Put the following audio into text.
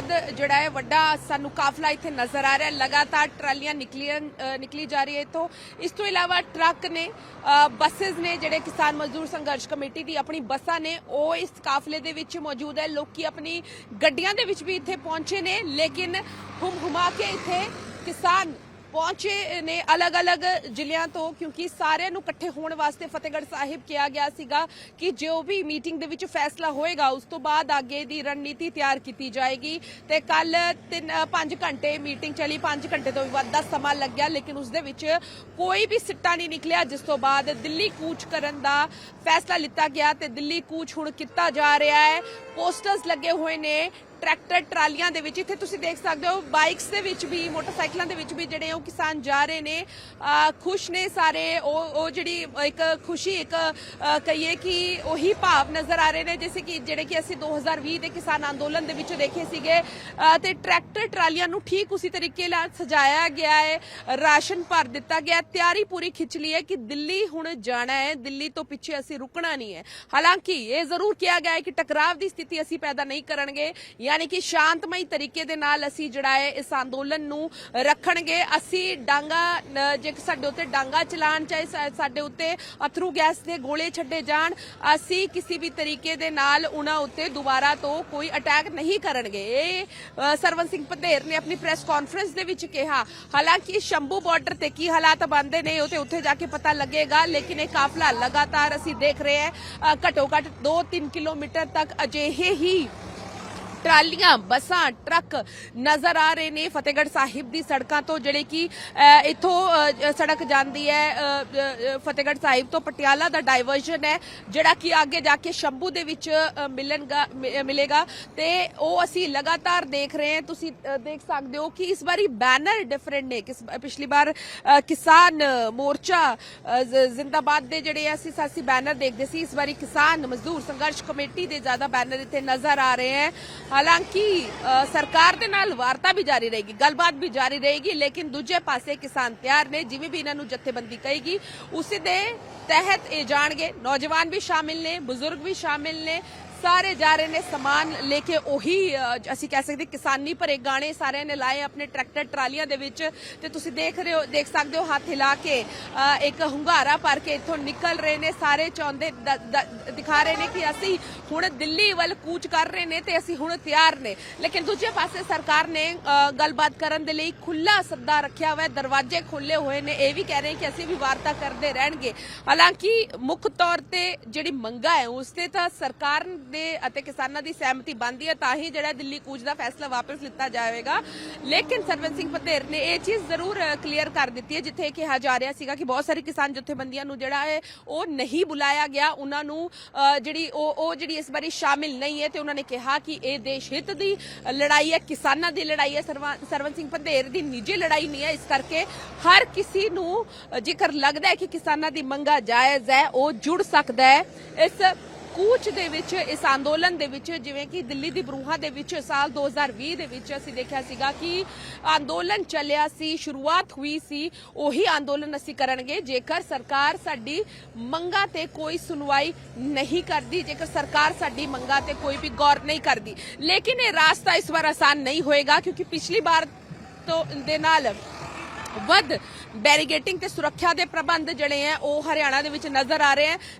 ਵੱਧ ਜਿਹੜਾ ਹੈ, ਵੱਡਾ ਸਾਨੂੰ ਕਾਫਲਾ ਇੱਥੇ ਨਜ਼ਰ ਆ ਰਿਹਾ ਲਗਾਤਾਰ ਟਰਾਲੀਆਂ ਨਿਕਲੀਆਂ ਨਿਕਲੀ ਜਾ ਰਹੀ ਹੈ ਇੱਥੋਂ। ਇਸ ਤੋਂ ਇਲਾਵਾ ਟਰੱਕ ਨੇ ਬੱਸਸ ਨੇ ਜਿਹੜੇ ਕਿਸਾਨ ਮਜ਼ਦੂਰ ਸੰਘਰਸ਼ ਕਮੇਟੀ ਦੀ ਆਪਣੀ ਬੱਸਾਂ ਨੇ, ਉਹ ਇਸ ਕਾਫਲੇ ਦੇ ਵਿੱਚ ਮੌਜੂਦ ਹੈ। ਲੋਕੀ ਆਪਣੀ ਗੱਡੀਆਂ ਦੇ ਵਿੱਚ ਵੀ ਇੱਥੇ ਪਹੁੰਚੇ ਨੇ, ਲੇਕਿਨ ਹੁਮ ਹੁਮਾ ਕੇ ਇੱਥੇ ਕਿਸਾਨ ਪਹੁੰਚੇ ਨੇ ਅਲੱਗ-ਅਲੱਗ ਜ਼ਿਲ੍ਹਿਆਂ ਤੋਂ, ਕਿਉਂਕਿ ਸਾਰਿਆਂ ਨੂੰ ਇਕੱਠੇ ਹੋਣ ਵਾਸਤੇ ਫਤਿਹਗੜ੍ਹ ਸਾਹਿਬ ਕਿਹਾ ਗਿਆ ਸੀਗਾ ਕਿ ਜੋ ਵੀ ਮੀਟਿੰਗ ਦੇ ਵਿੱਚ ਫੈਸਲਾ ਹੋਏਗਾ, ਉਸ ਤੋਂ ਬਾਅਦ ਅੱਗੇ ਦੀ ਰਣਨੀਤੀ ਤਿਆਰ ਕੀਤੀ ਜਾਏਗੀ। ਤੇ ਕੱਲ 5 ਘੰਟੇ ਮੀਟਿੰਗ ਚਲੀ 5 ਘੰਟੇ ਤੋਂ ਵੀ ਵੱਧ ਦਾ ਸਮਾਂ ਲੱਗਿਆ, ਲੇਕਿਨ ਉਸ ਦੇ ਵਿੱਚ ਕੋਈ ਵੀ ਸਿੱਟਾ ਨਹੀਂ ਨਿਕਲਿਆ, ਜਿਸ ਤੋਂ ਬਾਅਦ ਦਿੱਲੀ ਕੂਚ ਕਰਨ ਦਾ ਫੈਸਲਾ ਲਿੱਤਾ ਗਿਆ ਤੇ ਦਿੱਲੀ ਕੂਚ ਹੁਣ ਕੀਤਾ ਜਾ ਰਿਹਾ ਹੈ। ਪੋਸਟਰਸ ਲੱਗੇ ਹੋਏ ਨੇ ਟਰੈਕਟਰ ਟਰਾਲੀਆਂ ਦੇ ਵਿੱਚ, ਇੱਥੇ ਤੁਸੀਂ ਦੇਖ ਸਕਦੇ ਹੋ, ਬਾਈਕਸ ਦੇ ਵਿੱਚ ਵੀ, ਮੋਟਰਸਾਈਕਲਾਂ ਦੇ ਵਿੱਚ ਵੀ ਜਿਹੜੇ ਉਹ ਕਿਸਾਨ ਜਾ ਰਹੇ ਨੇ ਖੁਸ਼ ਨੇ ਸਾਰੇ, ਉਹ ਉਹ ਜਿਹੜੀ ਇੱਕ ਖੁਸ਼ੀ, ਇੱਕ ਕਹੀਏ ਕਿ ਉਹੀ ਭਾਵ ਨਜ਼ਰ ਆ ਰਹੇ ਨੇ, ਜਿਵੇਂ ਕਿ ਜਿਹੜੇ ਕਿ ਅਸੀਂ 2020 ਦੇ ਕਿਸਾਨ ਅੰਦੋਲਨ ਦੇ ਵਿੱਚ ਦੇਖੇ ਸੀਗੇ ਅਹ ਤੇ ਟਰੈਕਟਰ ਟਰਾਲੀਆਂ ਨੂੰ ਠੀਕ ਉਸੇ ਤਰੀਕੇ ਨਾਲ ਸਜਾਇਆ ਗਿਆ ਹੈ, ਰਾਸ਼ਨ ਭਰ ਦਿੱਤਾ ਗਿਆ, ਤਿਆਰੀ ਪੂਰੀ ਖਿੱਚ ਲਈ ਹੈ ਕਿ ਦਿੱਲੀ ਹੁਣ ਜਾਣਾ ਹੈ, ਦਿੱਲੀ ਤੋਂ ਪਿੱਛੇ ਅਸੀਂ ਰੁਕਣਾ ਨਹੀਂ ਹੈ। ਹਾਲਾਂਕਿ ਇਹ ਜ਼ਰੂਰ ਕਿਹਾ ਗਿਆ ਹੈ ਕਿ ਟਕਰਾਵ ਦੀ ਸਥਿਤੀ ਅਸੀਂ ਪੈਦਾ ਨਹੀਂ ਕਰਨਗੇ ਯਾਨੀ ਕਿ ਸ਼ਾਂਤਮਈ ਤਰੀਕੇ ਦੇ ਨਾਲ ਅਸੀਂ ਜਿਹੜਾ ਹੈ ਇਸ ਅੰਦੋਲਨ ਨੂੰ ਰੱਖਣਗੇ। ਅਸੀਂ ਡਾਂਗਾ ਜੇ ਸਾਡੇ ਉੱਤੇ ਡਾਂਗਾ ਚਲਾਣ ਚਾਹੇ ਸਾਡੇ ਉੱਤੇ ਅਥਰੂ ਗੈਸ ਦੇ ਗੋਲੇ ਛੱਡੇ ਜਾਣ ਅਸੀਂ ਕਿਸੇ ਵੀ ਤਰੀਕੇ ਦੇ ਨਾਲ ਉਹਨਾਂ ਉੱਤੇ ਦੁਬਾਰਾ ਤੋਂ ਕੋਈ ਅਟੈਕ ਨਹੀਂ ਕਰਨਗੇ। ਇਹ ਅ, ਸਰਵਨ ਸਿੰਘ ਪੰਧੇਰ ਨੇ ਆਪਣੀ ਪ੍ਰੈਸ ਕਾਨਫਰੰਸ ਦੇ ਵਿੱਚ ਕਿਹਾ। ਹਾਲਾਂਕਿ ਸ਼ੰਭੂ ਬਾਰਡਰ ਤੇ ਕੀ ਹਾਲਾਤ ਬਣਦੇ ਨੇ ਉਹ ਤੇ ਉੱਥੇ ਜਾ ਕੇ ਪਤਾ ਲੱਗੇਗਾ ਲੇਕਿਨ ਇਹ ਕਾਫਲਾ ਲਗਾਤਾਰ ਅਸੀਂ ਦੇਖ ਰਹੇ ਹਾਂ। ਅ, ਘੱਟੋ ਘੱਟ 2-3 ਕਿਲੋਮੀਟਰ ਤੱਕ ਅਜਿਹੇ ਹੀ ਟਰਾਲੀਆਂ, ਬੱਸਾਂ, ਟਰੱਕ ਨਜ਼ਰ ਆ ਰਹੇ ਨੇ। ਫਤਿਹਗੜ੍ਹ ਸਾਹਿਬ ਦੀ ਸੜਕਾਂ ਤੋਂ ਜਿਹੜੇ ਕਿ ਇੱਥੋਂ ਸੜਕ ਜਾਂਦੀ ਹੈ ਫਤਿਹਗੜ੍ਹ ਸਾਹਿਬ ਤੋਂ ਪਟਿਆਲਾ ਦਾ ਡਾਈਵਰਜਨ ਹੈ, ਜਿਹੜਾ ਕਿ ਅੱਗੇ ਜਾ ਕੇ ਸ਼ੰਭੂ ਦੇ ਵਿੱਚ ਮਿਲਣਗਾ ਮਿਲੇਗਾ। ਤੇ ਉਹ ਅਸੀਂ ਲਗਾਤਾਰ ਦੇਖ ਰਹੇ ਹਾਂ। ਤੁਸੀਂ ਦੇਖ ਸਕਦੇ ਹੋ ਕਿ ਇਸ ਵਾਰੀ ਬੈਨਰ ਡਿਫਰੈਂਟ ਨੇ। ਕਿਸ, ਪਿਛਲੀ ਵਾਰ ਕਿਸਾਨ ਮੋਰਚਾ ਜ਼ਿੰਦਾਬਾਦ ਦੇ ਜਿਹੜੇ ਅਸੀਂ ਸਾਸੀ ਬੈਨਰ ਦੇਖਦੇ ਸੀ। ਇਸ ਵਾਰੀ ਕਿਸਾਨ ਮਜ਼ਦੂਰ ਸੰਘਰਸ਼ ਕਮੇਟੀ ਦੇ ਜ਼ਿਆਦਾ ਬੈਨਰ ਇੱਥੇ ਨਜ਼ਰ ਆ ਰਹੇ ਹੈ। ਹਾਲਾਂਕਿ ਸਰਕਾਰ ਦੇ ਨਾਲ ਵਾਰਤਾ ਵੀ ਜਾਰੀ ਰਹੇਗੀ, ਗੱਲਬਾਤ ਵੀ ਜਾਰੀ ਰਹੇਗੀ, ਲੇਕਿਨ ਦੂਜੇ ਪਾਸੇ ਕਿਸਾਨ ਤਿਆਰ ਨੇ, ਜਿਵੇਂ ਵੀ ਇਹਨਾਂ ਨੂੰ ਜਥੇਬੰਦੀ ਕਹੇਗੀ, ਉਸੇ ਦੇ ਤਹਿਤ ਇਹ ਜਾਣਗੇ। ਨੌਜਵਾਨ ਵੀ ਸ਼ਾਮਿਲ ਨੇ, ਬਜ਼ੁਰਗ ਵੀ ਸ਼ਾਮਿਲ ਨੇ ਸਾਰੇ ਜਾ ਰਹੇ ਨੇ ਸਮਾਨ ਲੈ ਕੇ ਉਹੀ ਅਸੀਂ ਕਹਿ ਸਕਦੇ ਕਿਸਾਨੀ ਭਰੇ ਗਾਣੇ ਸਾਰਿਆਂ ਨੇ ਲਾਏ ਆਪਣੇ ਟਰੈਕਟਰ ਟਰਾਲੀਆਂ ਦੇ ਵਿੱਚ ਤੇ ਤੁਸੀਂ ਦੇਖ ਰਹੇ ਹੋ, ਦੇਖ ਸਕਦੇ ਹੋ ਹੱਥ ਹਿਲਾ ਕੇ ਇੱਕ ਹੁੰਗਾਰਾ ਭਰ ਕੇ ਇੱਥੋਂ ਨਿਕਲ ਰਹੇ ਨੇ, ਸਾਰੇ ਚਾਹੁੰਦੇ ਦਿਖਾ ਰਹੇ ਨੇ ਕਿ ਅਸੀਂ ਹੁਣ ਦਿੱਲੀ ਵੱਲ ਕੂਚ ਕਰ ਰਹੇ ਨੇ ਤੇ ਅਸੀਂ ਹੁਣ ਤਿਆਰ ਨੇ। ਲੇਕਿਨ ਦੂਜੇ ਪਾਸੇ ਸਰਕਾਰ ਨੇ ਗੱਲਬਾਤ ਕਰਨ ਦੇ ਲਈ ਖੁੱਲਾ ਸੱਦਾ ਰੱਖਿਆ ਹੋਇਆ, ਦਰਵਾਜ਼ੇ ਖੁੱਲੇ ਹੋਏ ਨੇ, ਇਹ ਵੀ ਕਹਿ ਰਹੇ ਕਿ ਅਸੀਂ ਵੀ ਵਾਰਤਾ ਕਰਦੇ ਰਹਿਣਗੇ। ਹਾਲਾਂਕਿ ਮੁੱਖ ਤੌਰ ਤੇ ਜਿਹੜੀ ਮੰਗਾ ਹੈ, ਉਸ ਤੇ ਤਾਂ ਸਰਕਾਰ ਦੇ ਅਤੇ ਕਿਸਾਨਾਂ ਦੀ ਸਹਿਮਤੀ ਬਣਦੀ ਹੈ, ਤਾਂ ਹੀ ਜਿਹੜਾ ਦਿੱਲੀ ਕੂਚ ਦਾ ਫੈਸਲਾ ਵਾਪਸ ਲਿੱਤਾ ਜਾਵੇਗਾ। ਲੇਕਿਨ ਸਰਵਨ ਸਿੰਘ ਪਤੇਰ ਨੇ ਇਹ ਚੀਜ਼ ਜ਼ਰੂਰ ਕਲੀਅਰ ਕਰ ਦਿੱਤੀ ਹੈ, ਜਿੱਥੇ ਕਿਹਾ ਜਾ ਰਿਹਾ ਸੀਗਾ ਕਿ ਬਹੁਤ ਸਾਰੇ ਕਿਸਾਨ ਜਥੇਬੰਦੀਆਂ ਨੂੰ ਜਿਹੜਾ ਹੈ, ਉਹ ਨਹੀਂ ਬੁਲਾਇਆ ਗਿਆ। ਉਹਨਾਂ ਨੂੰ ਜਿਹੜੀ ਉਹ ਉਹ ਜਿਹੜੀ ਇਸ ਬਾਰੇ ਸ਼ਾਮਿਲ ਨਹੀਂ ਹੈ, ਤੇ ਉਹਨਾਂ ਨੇ ਕਿਹਾ ਕਿ ਇਹ ਦੇਸ਼ ਹਿੱਤ ਦੀ ਲੜਾਈ ਹੈ, ਕਿਸਾਨਾਂ ਦੀ ਲੜਾਈ ਹੈ। ਸਰਵਾ- ਸਰਵਨ ਸਿੰਘ ਪੰਧੇਰ ਦੀ ਨਿੱਜੀ ਲੜਾਈ ਨਹੀਂ ਹੈ, ਇਸ ਕਰਕੇ ਹਰ ਕਿਸੇ ਨੂੰ ਜੇਕਰ ਲੱਗਦਾ ਹੈ ਕਿ ਕਿਸਾਨਾਂ ਦੀ ਮੰਗਾ ਜਾਇਜ਼ ਹੈ, ਉਹ ਜੁੜ ਸਕਦਾ ਹੈ। ਇਸ ਕੂਚ ਦੇ ਵਿੱਚ, ਇਸ ਅੰਦੋਲਨ ਦੇ ਵਿੱਚ, ਜਿਵੇਂ ਕਿ ਦਿੱਲੀ ਦੀ ਬਰੂਹਾਂ ਦੇ ਵਿੱਚ ਸਾਲ 2020 ਦੇ ਵਿੱਚ ਅਸੀਂ ਦੇਖਿਆ ਸੀਗਾ ਕਿ ਅੰਦੋਲਨ ਚੱਲਿਆ ਸੀ, ਸ਼ੁਰੂਆਤ ਹੋਈ ਸੀ, ਉਹੀ ਅੰਦੋਲਨ ਅਸੀਂ ਕਰਨਗੇ। ਜੇਕਰ ਸਰਕਾਰ ਸਾਡੀ ਮੰਗਾਂ ਤੇ ਕੋਈ ਸੁਣਵਾਈ ਨਹੀਂ ਕਰਦੀ, ਜੇਕਰ ਸਰਕਾਰ ਸਾਡੀ ਮੰਗਾਂ ਤੇ ਕੋਈ ਵੀ ਗੌਰ ਨਹੀਂ ਕਰਦੀ। ਲੇਕਿਨ ਇਹ ਰਾਸਤਾ ਇਸ ਵਾਰ ਆਸਾਨ ਨਹੀਂ ਹੋਏਗਾ, ਕਿਉਂਕਿ ਪਿਛਲੀ ਵਾਰ ਤੋਂ ਦੇ ਨਾਲ ਵੱਧ ਬੈਰੀਗੇਟਿੰਗ ਤੇ ਸੁਰੱਖਿਆ ਦੇ ਪ੍ਰਬੰਧ ਜਿਹੜੇ ਆ ਉਹ ਹਰਿਆਣਾ ਦੇ ਵਿੱਚ ਨਜ਼ਰ ਆ ਰਹੇ ਆ